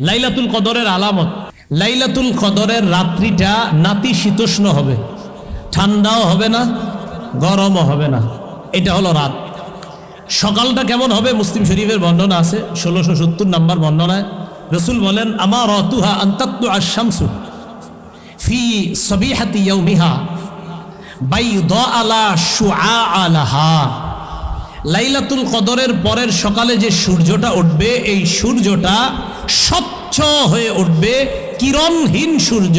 লাইলাতুল কদরের আলামত। লাইলাতুল কদরের রাত্রিটা নাতি শীতোষ্ণ হবে। ঠান্ডাও হবে না, গরমও হবে না। এটা হলো রাত। সকালটা কেমন হবে মুসলিম শরীফের বর্ণনা আছে, ষোলোশো সত্তর নাম্বার বর্ণনায়। রসুল বলেন আমার অতুহা আন্তাত্তু আশামসু ফি সবিহাতি ইয়াউমিহা বাইদ আলা শুআ আলাহা লাইলাতুল কদরের পরের সকালে যে সূর্যটা উঠবে, এই সূর্যটা স্বচ্ছ হয়ে উঠবে, কিরণহীন সূর্য।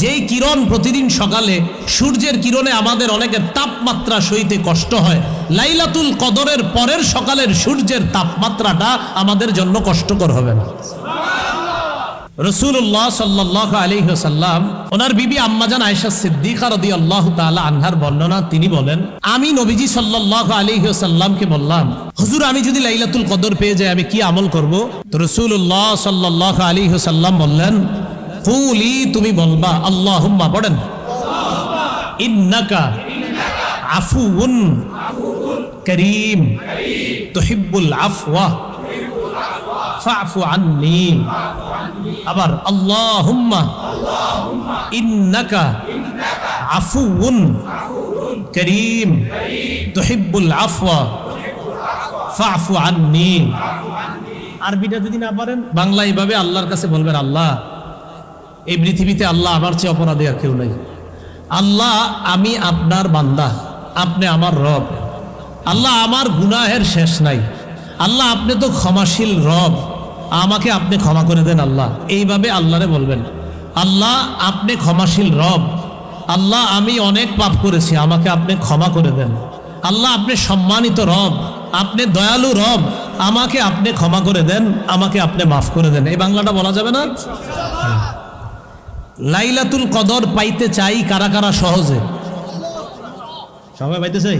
যেই কিরণ প্রতিদিন সকালে, সূর্যের কিরণে আমাদের অনেকের তাপমাত্রা সইতে কষ্ট হয়। লাইলাতুল কদরের পরের সকালের সূর্যের তাপমাত্রাটা আমাদের জন্য কষ্টকর হবে না। রসুল্লাহ সাল্লাহ আলহিহাল্লাম ওনার বিবি আম্মাজান আয়সা সিদ্দিকা রদি আল্লাহ তালা আনহার বর্ণনা, তিনি বলেন, আমি নবীজি সাল্লাহ আলহিহাল্লামকে বললাম, হুজুর, আমি যদি লাইলাতুল কদর পেয়ে যাই, আমি কি আমল করব? তো রসুল্লাহ সাল্লাহ আলহিহাল্লাম বললেন, কুলি, তুমি বলবা, আল্লাহুম্মা, পড়েন। ইন্নাকা আফুউন করিম, তুহিব্বুল আফওয়া, ফাফু আন্নি। আবার আল্লাহুম্মা, ইন্নাকা আফুউন করিম, তুহিব্বুল আফওয়া ফাফু আন্নি। আরবিটা যদি না পারেন বাংলা এইভাবে আল্লাহর কাছে বলবেন, আল্লাহ, এই পৃথিবীতে আল্লাহ আমার চেয়ে অপরাধী আর কেউ নাই। আল্লাহ আমি আপনার বান্দা, আপনি আমার রব। আল্লাহ আমার গুনাহের শেষ নাই। আল্লাহ আপনি তো ক্ষমাশীল রব। আমাকে আপনি ক্ষমা করে দেন আল্লাহ। এইভাবে আল্লাহরে বলবেন। আল্লাহ আপনি ক্ষমাশীল রব। আল্লাহ আমি অনেক পাপ করেছি আমাকে আপনি ক্ষমা করে দেন। আল্লাহ আপনি সম্মানিত রব। আপনি দয়ালু রব। আমাকে আপনি ক্ষমা করে দেন আমাকে আপনি মাফ করে দেন। এই বাংলাটা বলা যাবে না? লাইলাতুল কদর পাইতে চাই কারা কারা সহজে? সবাই পাইতে চাই?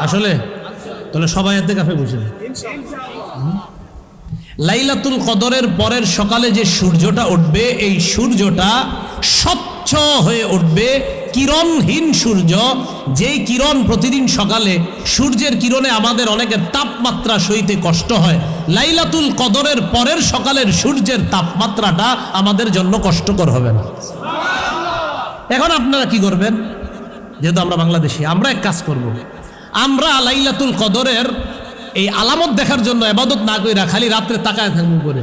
আসলে? তাহলে সবাই এতে কাফে বসে লাইলাতুল কদরের পরের সকালে যে সূর্যটা উঠবে, এই সূর্যটা স্বচ্ছ হয়ে উঠবে, কিরণহীন সূর্য। যেই কিরণ প্রতিদিন সকালে, সূর্যের কিরণে আমাদের অনেকের তাপমাত্রা সইতে কষ্ট হয়। লাইলাতুল কদরের পরের সকালের সূর্যের তাপমাত্রাটা আমাদের জন্য কষ্টকর হবে না। এখন আপনারা কি করবেন? যেহেতু আমরা বাংলাদেশি, আমরা এক কাজ করব। আমরা লাইলাতুল কদরের এই আলামত দেখার জন্য এবাদত না কইরা খালি রাত্রে তাকায় থাকব করে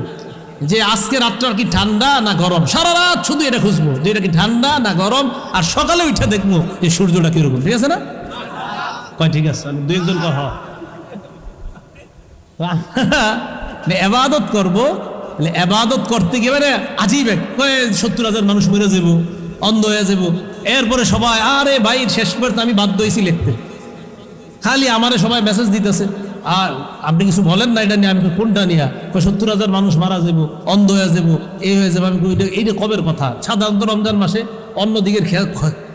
যে আজকে রাতটা কি ঠান্ডা না গরম? সারা রাত শুধু এটা খুঁজবো, যে এটা কি ঠান্ডা না গরম? আর সকালে উঠে দেখব যে সূর্যটা কীরকম, ঠিক আছে না? কয়, ঠিক আছে, আমি দুই একজন কয়, হ। এবাদত করব এবাদত করতে গিয়ে মানে আজীব সত্তর হাজার মানুষ মরে যাব, অন্ধ হয়ে যাব। এরপরে সবাই, আরে ভাই, শেষ পর্যন্ত আমি বাধ্য হয়েছি লিখতে। খালি আমারে সবাই মেসেজ দিতেছে। আর আপনি কিছু বলেন না, এটা নিয়ে আমি কোনটা নিয়ে? সত্তর হাজার মানুষ মারা যাব, অন্ধ হয়ে যাব এই হয়ে যাবে, আমি এটা- এইটা কবের কথা? সাধারণত রমজান মাসে অন্য দিকের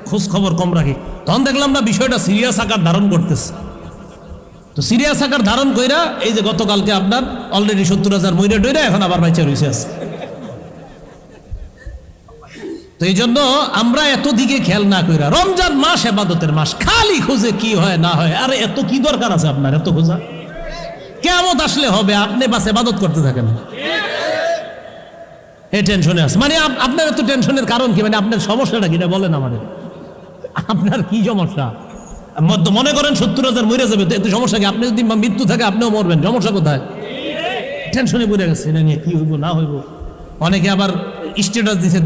খোঁজ খবর কম রাখি। তখন দেখলাম না বিষয়টা সিরিয়াস আকার ধারণ করতেছে। তো সিরিয়াস আকার ধারণ কইরা এই যে গতকালকে আপনার অলরেডি সত্তর হাজার মইরা টইরা এখন আবার বাইচা রয়েছে আছে তো এই জন্য আমরা এত দিকে খেয়াল না কইরা রমজান মাস এবাদতের মাস, খালি খুঁজে কি হয় না হয়, আরে এত কি দরকার আছে আপনার, এত খোঁজা? কেমন আসলে হবে, আপনি বাস এবাদত করতে থাকেন। এই টেনশনে আছে। মানে আপনার এত টেনশনের কারণ কি? মানে আপনার সমস্যাটা কি? এটা বলেন আমাদের। আপনার কি সমস্যা? মনে করেন সত্তর হাজার মরে যাবে, তো এত সমস্যা কি? আপনি যদি মৃত্যু থাকে, আপনিও মরবেন। সমস্যা কোথায়? টেনশনে পড়ে গেছে। এটা নিয়ে কি হইব, না হইব? অনেকে আবার স্ট্যাটাস দিছে